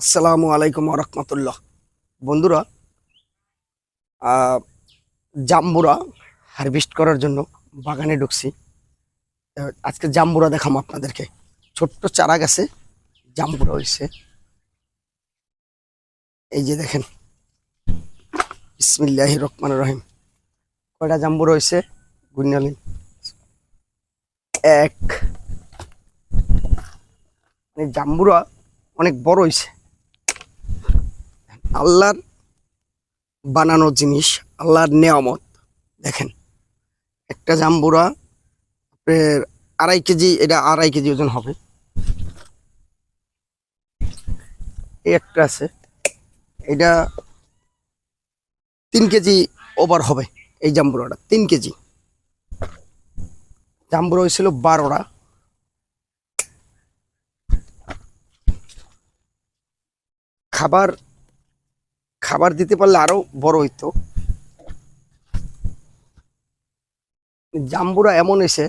আসসালামু আলাইকুম রহমতুল্লাহ বন্ধুরা জাম্বুরা হারভেস্ট করার জন্য বাগানে ঢুকছি। আজকে জাম্বুরা দেখাম আপনাদেরকে। ছোট্ট চারা গাছে জাম্বুরা হয়েছে এই যে দেখেন। ইসমিল্লাহ রহমান রহিম। কয়টা জাম্বুরা হয়েছে গুণালিন এক। মানে জাম্বুরা অনেক বড় হয়েছে আল্লাহর বানানো জিনিস, আল্লাহর নেয়ামত। দেখেন, একটা জাম্বুরা আপনার আড়াই কেজি, এটা আড়াই কেজি ওজন হবে। এই একটা আছে, এটা তিন কেজি ওভার হবে এই জাম্বুরাটা, তিন কেজি। জাম্বুরা হয়েছিল বারোটা। খাবার খাবার দিতে পারলে আরও বড় হইতো। জাম্বুরা এমন এসে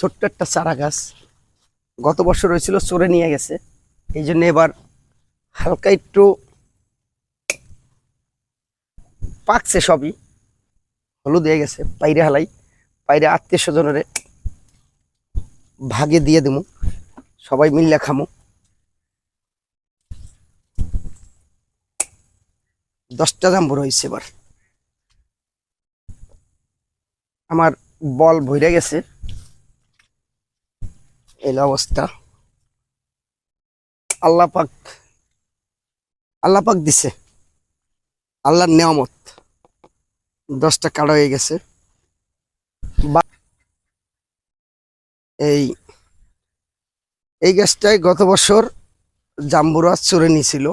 ছোট্ট একটা চারা গাছ গত বছর হয়েছিল চড়ে নিয়ে গেছে। এই জন্য এবার হালকা একটু পাকছে সবই। হলুদ হয়ে গেছে, পাইরে হালাই, পাইরে আত্মীয় স্বজনের ভাগে দিয়ে দেবো সবাই মিললে খামো। দশটা জাম্বুর হয়েছে এবার। আমার বল ভরে গেছে। এই অবস্থা। আল্লাহ পাক আল্লাহ পাক দিছে। আল্লাহর নেয়ামত। দশটা কাটা হয়ে গেছে। এই এই গাছটায় গত বছর জাম্বুরা চড়ে নিয়েছিল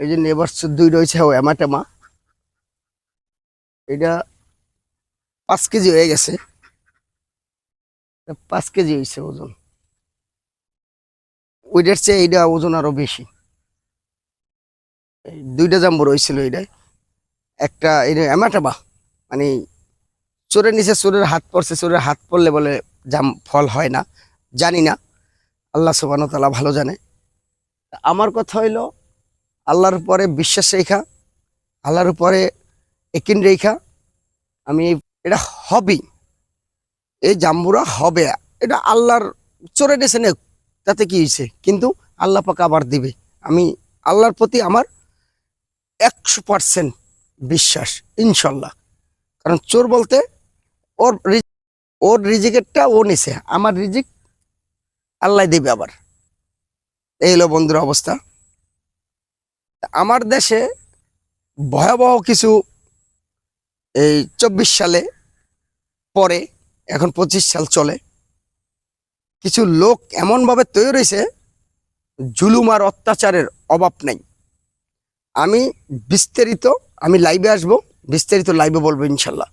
এই যে এবার দুই রয়েছে, ও এমাটেমা এটা পাঁচ কেজি হয়ে গেছে। পাঁচ কেজি হয়েছে ওজন। ওইটার চেয়ে এইটা ওজন আরও বেশি। দুইটা জাম্বুর হয়েছিল এইটাই একটা এটা এমাটেমা মানে চোরের নিচে চোরের হাত পড়ছে, চোরের হাত পড়লে বলে জাম ফল হয় না। জানি না। আল্লাহ সুবান তালা ভালো জানে। আমার কথা হইল আল্লাহর উপরে বিশ্বাস রেখা, আল্লাহর উপরে একিন রেখা। আমি, এটা হবেই। এই জাম্বুরা হবে। এটা আল্লাহর চড়ে গেছে না তাতে কি হয়েছে? কিন্তু আল্লাহ পাক আবার দিবে। আমি আল্লাহর প্রতি আমার একশো পার্সেন্ট বিশ্বাস, ইনশাল্লাহ। কারণ চোর বলতে ওর ওর রিজিকেরটা ও নিছে। আমার রিজিক আল্লাহ দিবে আবার। এই হলো বন্ধুর অবস্থা। আমার দেশে ভয়াবহ কিছু এই চব্বিশ সালে পরে, এখন পঁচিশ সাল চলে, কিছু লোক এমনভাবে তৈরি হয়েছে, জুলুম আর অত্যাচারের অভাব নেই। আমি বিস্তারিত, আমি লাইভে আসব, বিস্তারিত লাইভে বলব ইনশাল্লাহ।